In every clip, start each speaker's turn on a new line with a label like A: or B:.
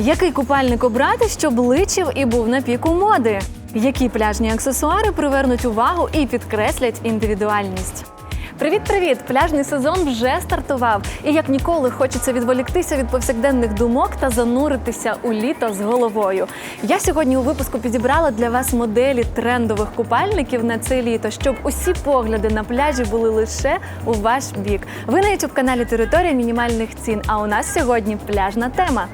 A: Який купальник обрати, щоб личив і був на піку моди? Які пляжні аксесуари привернуть увагу і підкреслять індивідуальність? Привіт-привіт! Пляжний сезон вже стартував. І як ніколи хочеться відволіктися від повсякденних думок та зануритися у літо з головою. Я сьогодні у випуску підібрала для вас моделі трендових купальників на це літо, щоб усі погляди на пляжі були лише у ваш бік. Ви на youtube каналі Територія мінімальних цін. А у нас сьогодні пляжна тема.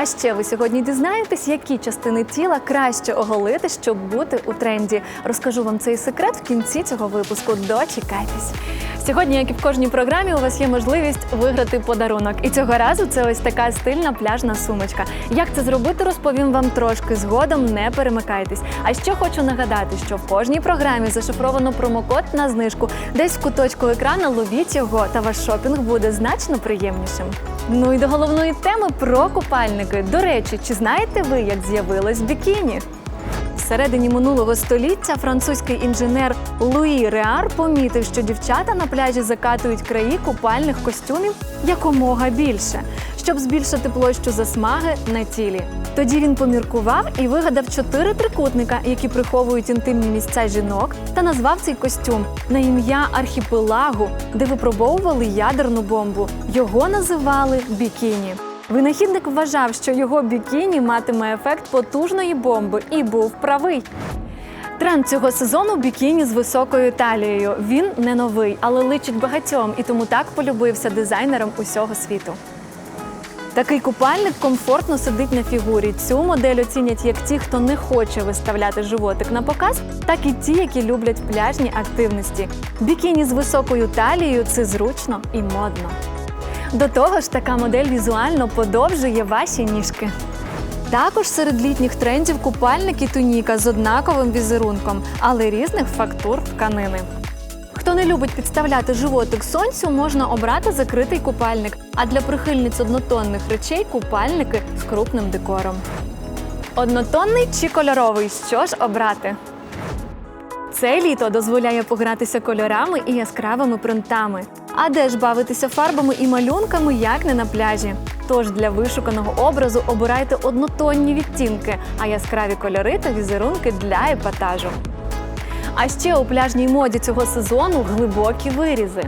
A: А ще ви сьогодні дізнаєтесь, які частини тіла краще оголити, щоб бути у тренді. Розкажу вам цей секрет в кінці цього випуску. Дочекайтесь. Сьогодні, як і в кожній програмі, у вас є можливість виграти подарунок. І цього разу це ось така стильна пляжна сумочка. Як це зробити, розповім вам трошки згодом. Не перемикайтесь. А ще хочу нагадати, що в кожній програмі зашифровано промокод на знижку. Десь в куточку екрана ловіть його, та ваш шопінг буде значно приємнішим. Ну і до головної теми про купальники. До речі, чи знаєте ви, як з'явилось бікіні? Всередині минулого століття французький інженер Луї Реар помітив, що дівчата на пляжі закатують краї купальних костюмів якомога більше, щоб збільшити площу засмаги на тілі. Тоді він поміркував і вигадав чотири трикутника, які приховують інтимні місця жінок, та назвав цей костюм на ім'я архіпелагу, де випробовували ядерну бомбу. Його називали бікіні. Винахідник вважав, що його бікіні матиме ефект потужної бомби, і був правий. Тренд цього сезону бікіні з високою талією. Він не новий, але личить багатьом і тому так полюбився дизайнерам усього світу. Такий купальник комфортно сидить на фігурі. Цю модель оцінять як ті, хто не хоче виставляти животик на показ, так і ті, які люблять пляжні активності. Бікіні з високою талією це зручно і модно. До того ж, така модель візуально подовжує ваші ніжки. Також серед літніх трендів купальник і туніка з однаковим візерунком, але різних фактур тканини. Хто не любить підставляти животик сонцю, можна обрати закритий купальник, а для прихильниць однотонних речей купальники з крупним декором. Однотонний чи кольоровий? Що ж обрати? Це літо дозволяє погратися кольорами і яскравими принтами. А де ж бавитися фарбами і малюнками, як не на пляжі? Тож для вишуканого образу обирайте однотонні відтінки, а яскраві кольори та візерунки для епатажу. А ще у пляжній моді цього сезону глибокі вирізи.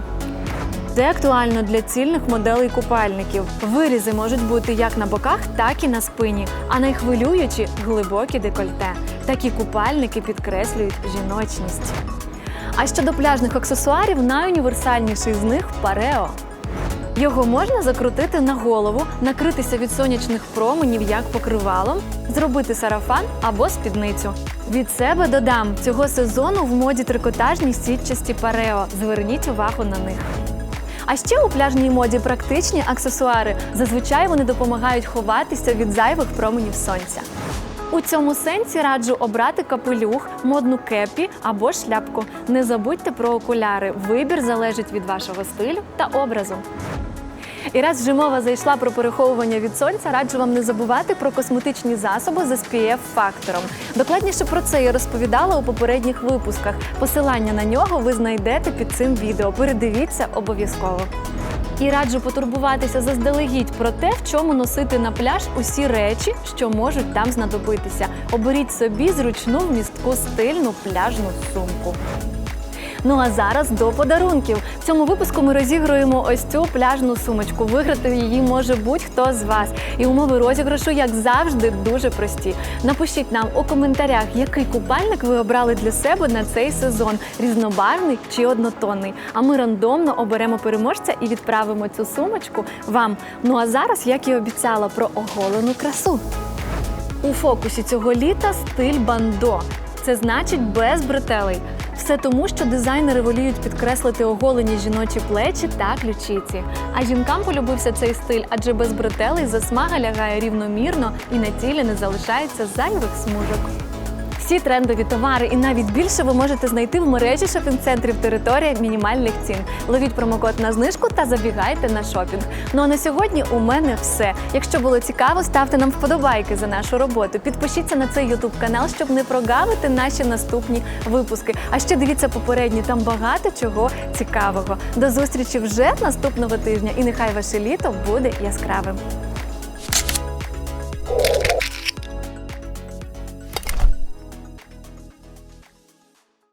A: Це актуально для цільних моделей купальників. Вирізи можуть бути як на боках, так і на спині, а найхвилюючі глибокі декольте. Такі купальники підкреслюють жіночність. А щодо пляжних аксесуарів, найуніверсальніший з них парео. Його можна закрутити на голову, накритися від сонячних променів як покривалом, зробити сарафан або спідницю. Від себе додам цього сезону в моді трикотажні сітчасті парео. Зверніть увагу на них. А ще у пляжній моді практичні аксесуари. Зазвичай вони допомагають ховатися від зайвих променів сонця. У цьому сенсі раджу обрати капелюх, модну кепі або шляпку. Не забудьте про окуляри. Вибір залежить від вашого стилю та образу. І раз вже мова зайшла про переховування від сонця, раджу вам не забувати про косметичні засоби з SPF фактором. Докладніше про це я розповідала у попередніх випусках. Посилання на нього ви знайдете під цим відео. Передивіться обов'язково. І раджу потурбуватися заздалегідь про те, в чому носити на пляж усі речі, що можуть там знадобитися. Оберіть собі зручну вмістку стильну пляжну сумку. Ну а зараз до подарунків. В цьому випуску ми розігруємо ось цю пляжну сумочку. Виграти її може будь-хто з вас. І умови розіграшу, як завжди, дуже прості. Напишіть нам у коментарях, який купальник ви обрали для себе на цей сезон: різнобарвний чи однотонний. А ми рандомно оберемо переможця і відправимо цю сумочку вам. Ну а зараз, як і обіцяла, про оголену красу. У фокусі цього літа стиль бандо. Це значить без бретелей. Все тому, що дизайнери воліють підкреслити оголені жіночі плечі та ключиці. А жінкам полюбився цей стиль, адже без бретелей засмага лягає рівномірно і на тілі не залишається зайвих смужок. Всі трендові товари і навіть більше ви можете знайти в мережі шопінг-центрів територія мінімальних цін. Ловіть промокод на знижку та забігайте на шопінг. Ну а на сьогодні у мене все. Якщо було цікаво, ставте нам вподобайки за нашу роботу. Підпишіться на цей ютуб канал, щоб не прогавити наші наступні випуски. А ще дивіться попередні, там багато чого цікавого. До зустрічі вже наступного тижня, і нехай ваше літо буде яскравим.